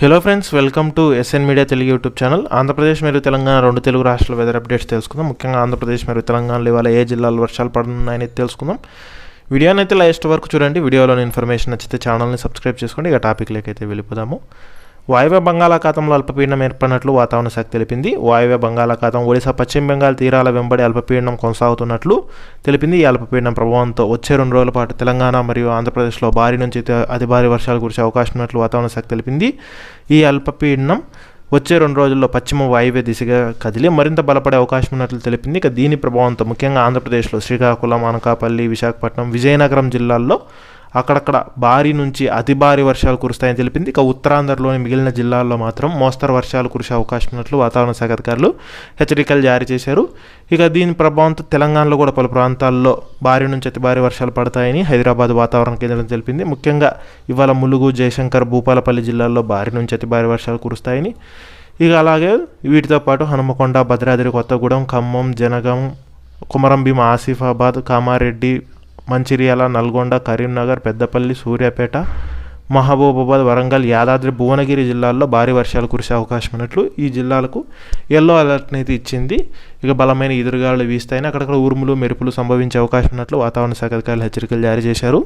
Hello friends welcome to S N media Telugu YouTube channel Andhra Pradesh మరియు తెలంగాణ రెండు తెలుగు రాష్ట్రాల weather updates తెలుసుకుందాం. ముఖ్యంగా ఆంధ్రప్రదేశ్ మరియు తెలంగాణలో ఇవాళ ఏ జిల్లాలో వర్షాలు పడుతున్నాయని తెలుసుకుందాం. వీడియోని అయితే లాస్ట్ వరకు చూడండి. వీడియోలోని ఇన్ఫర్మేషన్ నచ్చితే ఛానల్ని సబ్స్క్రైబ్ చేసుకోండి. ఇక టాపిక్లోకి అయితే వెళ్ళిపోదాము. వాయువ్య బంగాళాఖాతంలో అల్పపీడనం ఏర్పడినట్లు వాతావరణ శాఖ తెలిపింది. వాయువ్య బంగాళాఖాతం ఒడిశా పశ్చిమ బెంగాల్ తీరాల వెంబడి అల్పపీడనం కొనసాగుతున్నట్లు తెలిపింది. ఈ అల్పపీడనం ప్రభావంతో వచ్చే రెండు రోజుల పాటు తెలంగాణ మరియు ఆంధ్రప్రదేశ్లో భారీ నుంచి అతి- భారీ వర్షాలు కురిసే అవకాశం ఉన్నట్లు వాతావరణ శాఖ తెలిపింది. ఈ అల్పపీడనం వచ్చే రెండు రోజుల్లో పశ్చిమ వాయువ్య దిశగా కదిలి మరింత బలపడే అవకాశం ఉన్నట్లు తెలిపింది. ఇక దీని ప్రభావంతో ముఖ్యంగా ఆంధ్రప్రదేశ్లో శ్రీకాకుళం అనకాపల్లి విశాఖపట్నం విజయనగరం జిల్లాల్లో అక్కడక్కడ భారీ నుంచి అతి భారీ వర్షాలు కురుస్తాయని తెలిపింది. ఇక ఉత్తరాంధ్రలోని మిగిలిన జిల్లాల్లో మాత్రం మోస్తరు వర్షాలు కురిసే అవకాశం ఉన్నట్లు వాతావరణ శాఖ అధికారులు హెచ్చరికలు జారీ చేశారు. ఇక దీని ప్రభావంతో తెలంగాణలో కూడా పలు ప్రాంతాల్లో భారీ నుంచి అతి భారీ వర్షాలు పడతాయని హైదరాబాద్ వాతావరణ కేంద్రం తెలిపింది. ముఖ్యంగా ఇవాళ ములుగు జయశంకర్ భూపాలపల్లి జిల్లాల్లో భారీ నుంచి అతి భారీ వర్షాలు కురుస్తాయని. ఇక అలాగే వీటితో పాటు హనుమకొండ భద్రాద్రి కొత్తగూడెం ఖమ్మం జనగం కుమరంభీం ఆసిఫాబాద్ కామారెడ్డి మంచిర్యాల నల్గొండ కరీంనగర్ పెద్దపల్లి సూర్యాపేట మహబూబాబాద్ వరంగల్ యాదాద్రి భువనగిరి జిల్లాల్లో భారీ వర్షాలు కురిసే అవకాశం ఉన్నట్లు ఈ జిల్లాలకు ఎల్లో అలర్ట్ అయితే ఇచ్చింది. ఇక బలమైన ఎదురుగాలు వీస్తాయని అక్కడక్కడ ఉరుములు మెరుపులు సంభవించే అవకాశం ఉన్నట్లు వాతావరణ శాఖ అధికారులు హెచ్చరికలు జారీ చేశారు.